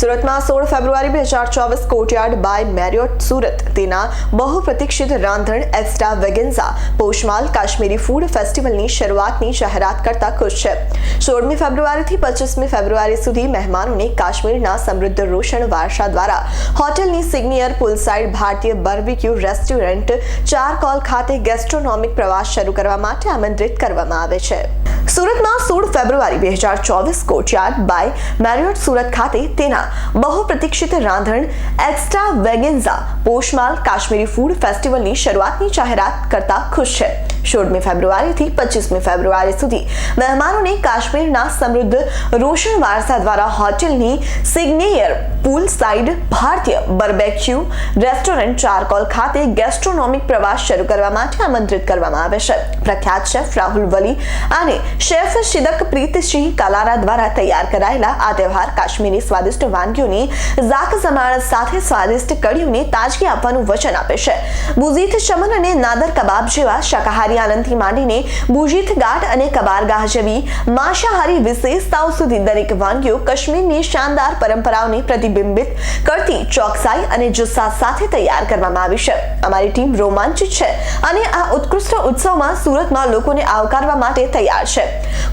સુરતમાં સોળ ફેબ્રુઆરી બે હજાર ચોવીસ કોર્ટયાર્ડ બાય મેરિયોટ સુરત. તેના બહુપ્રતીક્ષિત રાંધણ, એસ્ટા વેગેન્ઝા પોશમાલ કાશ્મીરી ફૂડ ફેસ્ટિવલની શરૂઆતની જાહેરાત કરતા ખુશ છે. સોળમી ફેબ્રુઆરીથી પચીસમી ફેબ્રુઆરી સુધી મહેમાનોને કાશ્મીરના સમૃદ્ધ રોશન વારસા દ્વારા હોટેલની સિગ્નિયર પુલસાઇડ ભારતીય બર્બીક્યુ રેસ્ટોરન્ટ, ચાર કોલ ખાતે ગેસ્ટ્રોનોમિક પ્રવાસ શરૂ કરવા માટે આમંત્રિત કરવામાં આવે છે. સુરતમાં સોળ ફેબ્રુઆરી બે હજાર ચોવીસ કોર્ટયાર્ડ બાય મેરિયોટ સુરત ખાતે તેના બહુપ્રતીક્ષિત રાંધણ, extravaganza, Poshmaal, Kashmiri food ફેસ્ટિવલની શરૂઆતની જાહેરાત કરતા ખુશ છે. સોળમી ફેબ્રુઆરીથી પચીસમી ફેબ્રુઆરી સુધી મહેમાનોને કાશ્મીરના સમૃદ્ધ રોશન વારસા દ્વારા હોટેલની સિગ્નેયર પુલ સાઇડ ભારતીય બર્બેક્યુ રેસ્ટોરન્ટ ચારકોલ ખાતે ગેસ્ટ્રોનોમિક પ્રવાસ શરૂ કરવા માટે આમંત્રિત કરવામાં આવે છે. પ્રખ્યાત શેફ રાહુલ વલી અને શેફ શિદક પ્રીતસિંહ કલારા દ્વારા તૈયાર કરાયેલા આ તહેવાર કાશ્મીરી સ્વાદિષ્ટ વાનગીઓની ઝાક ઝમાળ સાથે સ્વાદિષ્ટ કડીઓને તાજગી આપવાનું વચન આપે છે. બુઝીથ શમન અને નાદર કબાબ જેવા શાકાહારી આનંદથી માંડીને બુજીથ ગાઢ અને કબારગાહ જેવી માંસાહારી વિશેષતાઓ સુધી દરેક વાનગીઓ કાશ્મીરની શાનદાર પરંપરાઓને પ્રતિબિંબિત કરતી ચોકસાઈ અને જુસ્સા સાથે તૈયાર કરવામાં આવી છે. અમારી ટીમ રોમાંચિત છે અને આ ઉત્કૃષ્ટ ઉત્સવમાં સુરતમાં લોકોને આવકારવા માટે તૈયાર છે.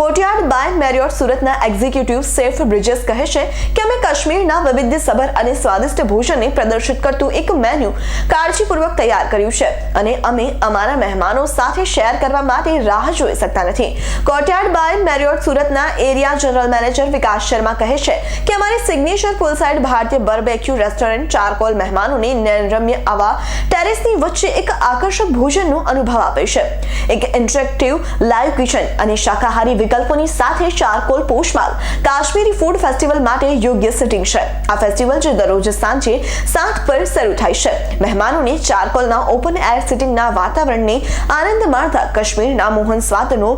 કોટિયાર્ડ બાય મેરિયોટ સુરતના એક્ઝિક્યુટિવ સેફ બ્રિજેસ કહે છે કે અમે કાશ્મીરના વૈવિધ્યસભર અને સ્વાદિષ્ટ ભોજનને પ્રદર્શિત કરતું એક મેન્યુ કાળજીપૂર્વક તૈયાર કર્યું છે અને અમે અમારા મહેમાનો સાથે શેર કરવા માટે રાહ જોઈ શકતા નથી. કોટિયાર્ડ બાય મેરિયોટ સુરતના area general manager Vikas Sharma કહે છે કે અમારી સિગ્નેચર પુલસાઇડ ભારતીય બર્બેક્યુ રેસ્ટોરન્ટ ચારકોલ મહેમાનોને નયનરમ્ય આવા ટેરેસની વચ્ચે એક આકર્ષક ભોજનનો અનુભવ આપે છે. એક ઇન્ટરેક્ટિવ લાઈવ કિચન અને શાકાહારી વિકલ્પોની સાથે charcoal Poshmaal Kashmiri food festival માટે યોગ્ય સિટિંગ છે. આ ફેસ્ટિવલ જે દરરોજ સાંજે સાત પર શરૂ થાય છે. મહેમાનોને ચારકોલના ઓપન એર સિટિંગના વાતાવરણને આનંદ માણતા કાશ્મીરના મોહન સ્વાદનો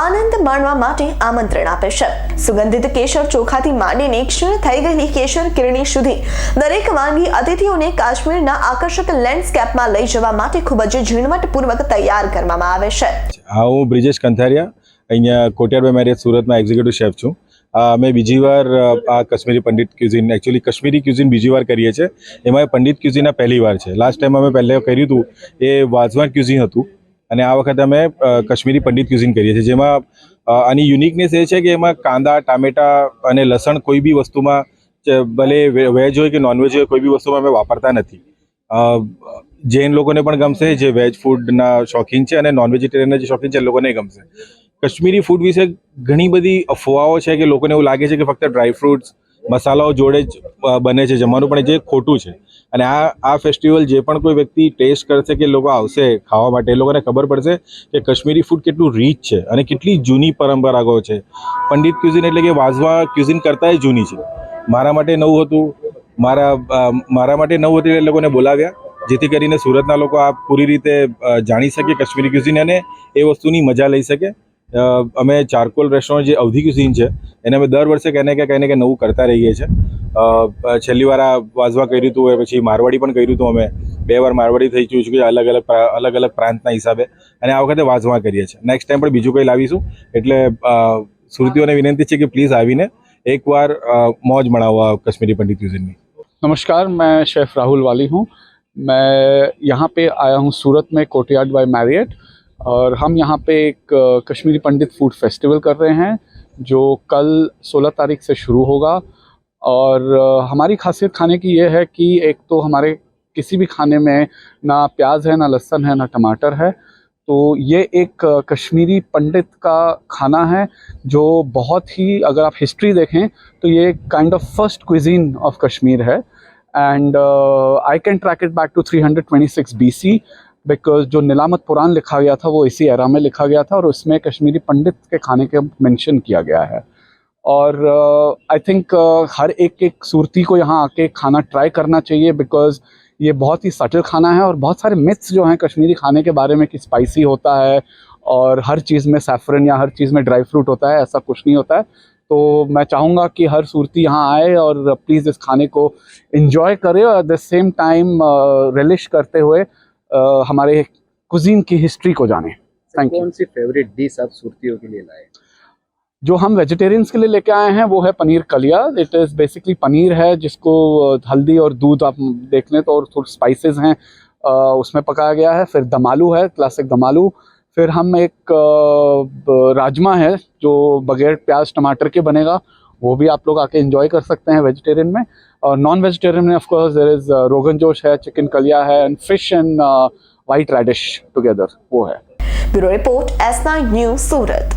આનંદ માણવા માટે આમંત્રણ આપે છે. સુગંધિત કેસર ચોખાથી માંડીને ક્ષીણ થઈ ગયેલી કેસર કિરણી સુધી. દરેક વાનગી અતિથિઓને કાશ્મીરના આકર્ષક લેન્ડસ્કેપમાં લઈ જવા માટે ખૂબ જ ઝીણવટપૂર્વક તૈયાર કરવામાં આવે છે. હા બ્રિજેશ કંથારિયા. અહીંયા કોટિયાર મેરેજ સુરતમાં એક્ઝિક્યુટિવ શેફ છું. અમે બીજી વાર આ Kashmiri Pandit cuisine actually Kashmiri cuisine બીજી વાર કરીએ છીએ. એમાં પંડિત ક્યુઝિન પહેલી વાર છે. લાસ્ટ ટાઈમ અમે પહેલે કર્યું હતું, એ વાઝવાન ક્યુઝિન હતું. અને આ વખતે અમે કશ્મીરી પંડિત ક્યુઝિન કરીએ છીએ. જેમાં આની યુનિકનેસ એ છે કે એમાં કાંદા, ટામેટા અને લસણ કોઈ બી વસ્તુમાં ભલે વેજ હોય કે નોનવેજ હોય, કોઈ બી વસ્તુમાં અમે વાપરતા નથી. જૈન લોકોને પણ ગમશે, જે વેજ ફૂડના શોખીન છે અને નોન વેજીટેરિયનના જે શોખીન છે, એ લોકોને ગમશે. કશ્મીરી ફૂડ વિશે ઘણી બધી અફવાઓ છે કે લોકોને એવું લાગે છે કે ફક્ત ડ્રાય ફ્રૂટ્સ, મસાલાઓ જોડે જ બને છે, જમવાનું પણ જે ખોટું છે. અને આ આ ફેસ્ટિવલ જે પણ કોઈ વ્યક્તિ ટેસ્ટ કરશે કે લોકો આવશે ખાવા માટે, એ લોકોને ખબર પડશે કે કશ્મીરી ફૂડ કેટલું રીચ છે અને કેટલી જૂની પરંપરાઓ છે. પંડિત ક્યુઝિન એટલે કે વાઝવા ક્યુઝિન કરતાં જૂની છે. મારા માટે નવું હતું. મારા મારા માટે નવું હતું એ લોકોને બોલાવ્યા. જેથી કરીને સુરતના લોકો આ પૂરી રીતે જાણી શકે કશ્મીરી ક્યુઝિન અને એ વસ્તુની મજા લઈ શકે. અમે ચારકોલ રેસ્ટોરન્ટ જે અવધિ ક્યુઝિન છે, એને અમે દર વર્ષે કંઈને કે કંઈ કે નવું કરતા રહીએ છીએ. છેલ્લી વાર આ વાઝવા કર્યું હતું પછી મારવાડી પણ કર્યું હતું અમે. બે વાર મારવાડી થઈ ચૂક્યું છે, અલગ અલગ અલગ અલગ પ્રાંતના હિસાબે. અને આ વખતે વાઝવા કરીએ છીએ. નેક્સ્ટ ટાઈમ પણ બીજું કંઈ લાવીશું. એટલે સુરતીઓને વિનંતી છે કે પ્લીઝ આવીને एक बार मौज मड़ा हुआ कश्मीरी पंडित यूजन में। नमस्कार, मैं शेफ राहुल वाली हूँ। मैं यहाँ पे आया हूँ सूरत में कोटियाड बाय मैरियट और हम यहाँ पे एक कश्मीरी पंडित फ़ूड फेस्टिवल कर रहे हैं, जो कल 16 तारीख से शुरू होगा और हमारी खासियत खाने की ये है कि एक तो हमारे किसी भी खाने में ना प्याज है, ना लहसन है, ना टमाटर है तो ये एक कश्मीरी पंडित का खाना है जो बहुत ही अगर आप हिस्ट्री देखें तो ये kind of first cuisine of Kashmir है। And I can track it back to 326 BC because जो नीलामत पुराण लिखा गया था वो इसी एरा में लिखा गया था और उसमें कश्मीरी पंडित के खाने के मेंशन किया गया है। और आई uh, थिंक uh, हर एक एक सूरती को यहाँ आके खाना ट्राई करना चाहिए बिकॉज़ ये बहुत ही सटल खाना है और बहुत सारे मिथ्स जो हैं कश्मीरी खाने के बारे में कि स्पाइसी होता है और हर चीज़ में सैफरन या हर चीज़ में ड्राई फ्रूट होता है ऐसा कुछ नहीं होता है। तो मैं चाहूँगा कि हर सूरती यहाँ आए और प्लीज़ इस खाने को इन्जॉय करे और at the same time relish करते हुए अ, हमारे कुजीन की हिस्ट्री को जाने। थैंक यू कौन सी फेवरेट डिश आप सुरतियों के लिए लाए? जो हम वेजिटेरियंस के लिए लेके आए हैं, वो है पनीर कलिया। इट इज़ बेसिकली पनीर है, जिसको हल्दी और दूध आप देख लें तो और थोड़े स्पाइसेस हैं उसमें पकाया गया है। फिर दमालू है क्लासिक दमालू। फिर हम एक राजमा है, जो बगैर प्याज, टमाटर के बनेगा। वो भी आप लोग आके इन्जॉय कर सकते हैं वेजिटेरियन में। और नॉन वेजिटेरियन में of course there is rogan josh है चिकन कलिया है and fish and white radish together वो है। Bureau report S news, Surat.